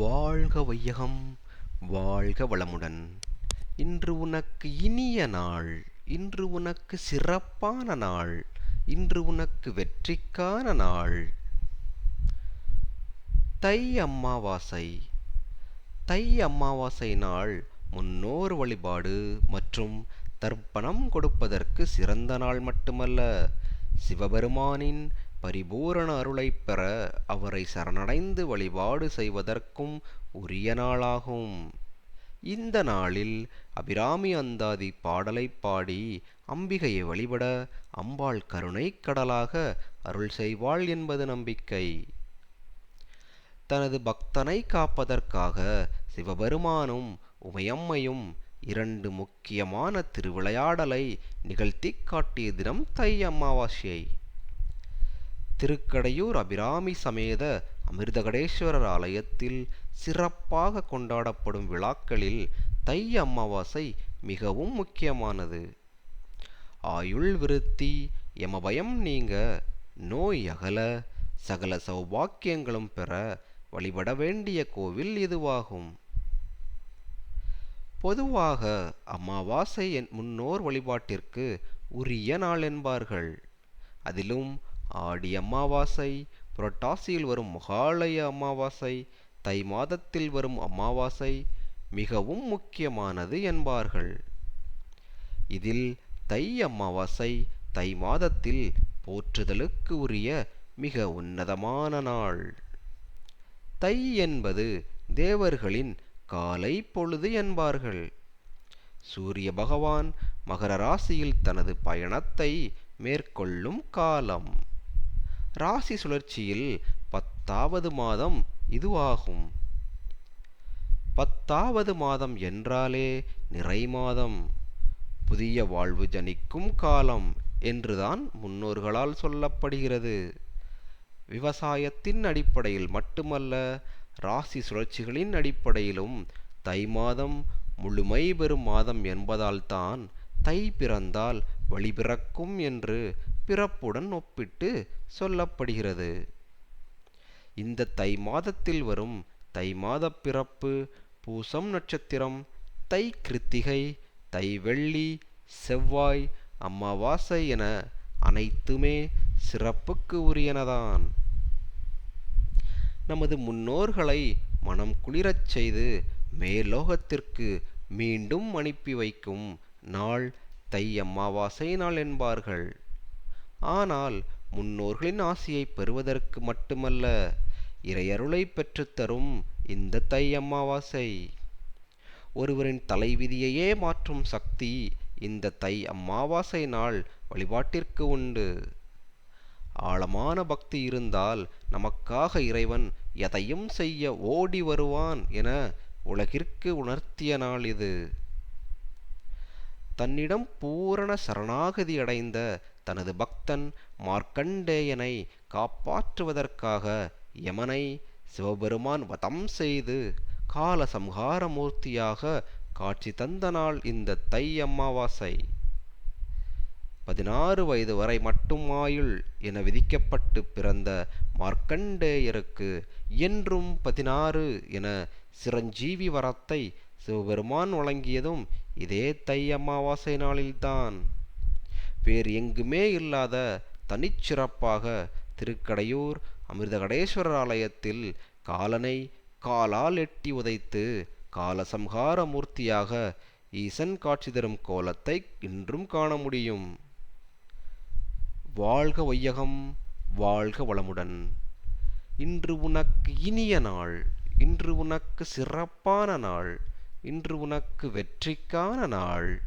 வாழ்க வையகம் வாழ்க வளமுடன். இன்று உனக்கு இனிய நாள் இன்று உனக்கு சிறப்பான நாள் இன்று உனக்கு வெற்றிக்கான நாள். தை அம்மாவாசை தை அம்மாவாசை நாள் முன்னோர் வழிபாடு மற்றும் தர்ப்பணம் கொடுப்பதற்கு சிறந்த நாள் மட்டுமல்ல சிவபெருமானின் பரிபூரண அருளைப் பெற அவரை சரணடைந்து வழிபாடு செய்வதற்கும் உரிய நாளாகும். இந்த நாளில் அபிராமி அந்தாதி பாடலை பாடி அம்பிகையை வழிபட அம்பாள் கருணை கடலாக அருள் செய்வாள் என்பது நம்பிக்கை. தனது பக்தனை காப்பதற்காக சிவபெருமானும் உமையம்மையும் இரண்டு முக்கியமான திருவிளையாடலை நிகழ்த்தி காட்டிய தினம் தை அமாவாசியை. திருக்கடையூர் அபிராமி சமேத அமிர்தகடேஸ்வரர் ஆலயத்தில் சிறப்பாக கொண்டாடப்படும் விழாக்களில் தை அமாவாசை மிகவும் முக்கியமானது. ஆயுள் விருத்தி எமபயம் நீங்க நோய் அகல சகல சௌபாக்கியங்களும் பெற வழிபட வேண்டிய கோவில் இதுவாகும். பொதுவாக அமாவாசை முன்னோர் வழிபாட்டிற்கு உரிய நாள் என்பார்கள். அதிலும் ஆடி அமாவாசை புரட்டாசியில் வரும் மகாலய அமாவாசை தை மாதத்தில் வரும் அமாவாசை மிகவும் முக்கியமானது என்பார்கள். இதில் தை அமாவாசை தை மாதத்தில் போற்றுதலுக்கு உரிய மிக உன்னதமான நாள். தை என்பது தேவர்களின் காலை பொழுது என்பார்கள். சூரிய பகவான் மகர ராசியில் தனது பயணத்தை மேற்கொள்ளும் காலம். ராசி சுழற்சியில் பத்தாவது மாதம் இதுவாகும். பத்தாவது மாதம் என்றாலே நிறை மாதம். புதிய வாழ்வு ஜனிக்கும் காலம் என்றுதான் முன்னோர்களால் சொல்லப்படுகிறது. விவசாயத்தின் அடிப்படையில் மட்டுமல்ல ராசி சுழற்சிகளின் அடிப்படையிலும் தை மாதம் முழுமை பெறும் மாதம் என்பதால்தான் தை பிறந்தால் வழிபிறக்கும் என்று பிறப்புடன் ஒப்பிட்டு சொல்ல படுகிறது இந்த தை மாதத்தில் வரும் தை மாத பிறப்பு பூசம் நட்சத்திரம் தை கிருத்திகை தை வெள்ளி செவ்வாய் அமாவாசை என அனைத்துமே சிறப்புக்கு உரியனதான். நமது முன்னோர்களை மனம் குளிரச் செய்து மேலோகத்திற்கு மீண்டும் அனுப்பி வைக்கும் நாள் தை அமாவாசை நாள் என்பார்கள். ஆனால் முன்னோர்களின் ஆசியை பெறுவதற்கு மட்டுமல்ல இறையருளை பெற்றுத்தரும் இந்த தை அமாவாசை. ஒருவரின் தலைவிதியையே மாற்றும் சக்தி இந்த தை அமாவாசை நாள் வழிபாட்டிற்கு உண்டு. ஆழமான பக்தி இருந்தால் நமக்காக இறைவன் எதையும் செய்ய ஓடி வருவான் என உலகிற்கு உணர்த்திய நாள் இது. தன்னிடம் பூரண சரணாகதி அடைந்த தனது பக்தன் மார்க்கண்டேயனை காப்பாற்றுவதற்காக யமனை சிவபெருமான் வதம் செய்து கால சம்ஹார மூர்த்தியாக காட்சி தந்த நாள் இந்த தை அமாவாசை. பதினாறு வயது வரை மட்டும் ஆயுள் என விதிக்கப்பட்டு பிறந்த மார்க்கண்டேயருக்கு என்றும் பதினாறு என சிரஞ்சீவி வரத்தை சிவபெருமான் வழங்கியதும் இதே தை அமாவாசை நாளில்தான். வேறு எங்குமே இல்லாத தனிச்சிறப்பாக திருக்கடையூர் அமிர்தகடேஸ்வரர் ஆலயத்தில் காலனை காலால் எட்டி உதைத்து காலசம்ஹார மூர்த்தியாக ஈசன் காட்சி தரும் கோலத்தை இன்றும் காண முடியும். வாழ்க வையகம் வாழ்க வளமுடன். இன்று உனக்கு இனிய நாள் இன்று உனக்கு சிறப்பான நாள் இன்று உனக்கு வெற்றிக்கான நாள்.